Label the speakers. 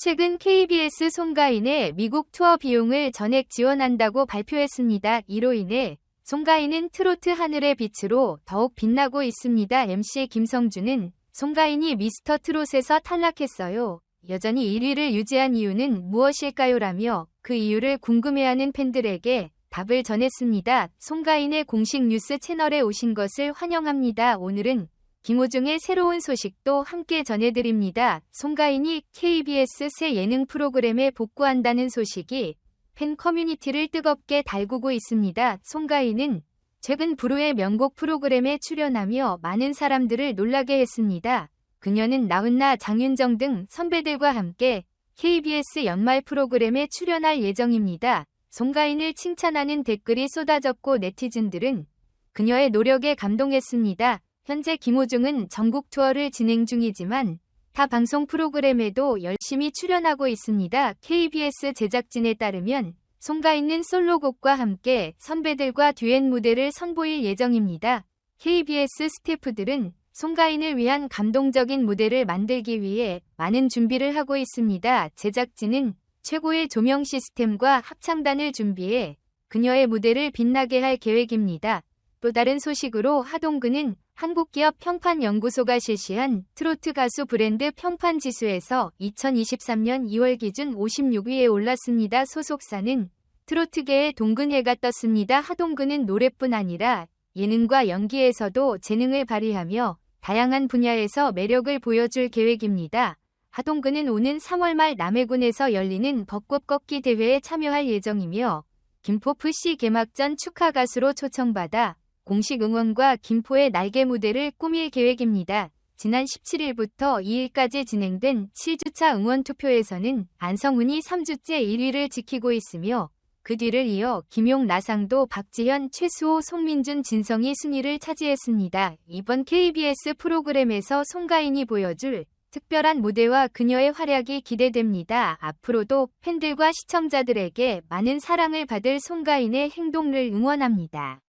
Speaker 1: 최근 KBS 송가인의 미국 투어 비용을 전액 지원한다고 발표했습니다. 이로 인해 송가인은 트로트 하늘의 빛으로 더욱 빛나고 있습니다. MC 김성준은 송가인이 미스터 트롯에서 탈락했어요. 여전히 1위를 유지한 이유는 무엇일까요?라며 그 이유를 궁금해하는 팬들에게 답을 전했습니다. 송가인의 공식 뉴스 채널에 오신 것을 환영합니다. 오늘은 김호중의 새로운 소식도 함께 전해드립니다. 송가인이 KBS 새 예능 프로그램에 복구한다는 소식이 팬 커뮤니티를 뜨겁게 달구고 있습니다. 송가인은 최근 브루의 명곡 프로그램에 출연하며 많은 사람들을 놀라게 했습니다. 그녀는 나훈나, 장윤정 등 선배들과 함께 KBS 연말 프로그램에 출연할 예정입니다. 송가인을 칭찬하는 댓글이 쏟아졌고 네티즌들은 그녀의 노력에 감동했습니다. 현재 김호중은 전국 투어를 진행 중이지만 타 방송 프로그램에도 열심히 출연하고 있습니다. KBS 제작진에 따르면 송가인은 솔로곡과 함께 선배들과 듀엣 무대를 선보일 예정입니다. KBS 스태프들은 송가인을 위한 감동적인 무대를 만들기 위해 많은 준비를 하고 있습니다. 제작진은 최고의 조명 시스템과 합창단을 준비해 그녀의 무대를 빛나게 할 계획입니다. 또 다른 소식으로 하동근은 한국기업 평판연구소가 실시한 트로트 가수 브랜드 평판 지수에서 2023년 2월 기준 56위에 올랐습니다. 소속사는 트로트계의 동근해가 떴습니다. 하동근은 노래뿐 아니라 예능과 연기에서도 재능을 발휘하며 다양한 분야에서 매력을 보여줄 계획입니다. 하동근은 오는 3월 말 남해군에서 열리는 벚꽃 꺾기 대회에 참여할 예정이며 김포FC 개막전 축하 가수로 초청받아 공식 응원과 김포의 날개 무대를 꾸밀 계획입니다. 지난 17일부터 2일까지 진행된 7주차 응원 투표에서는 안성훈이 3주째 1위를 지키고 있으며 그 뒤를 이어 김용 나상도 박지현 최수호 송민준 진성이 순위를 차지했습니다. 이번 KBS 프로그램에서 송가인이 보여줄 특별한 무대와 그녀의 활약이 기대됩니다. 앞으로도 팬들과 시청자들에게 많은 사랑을 받을 송가인의 행동을 응원합니다.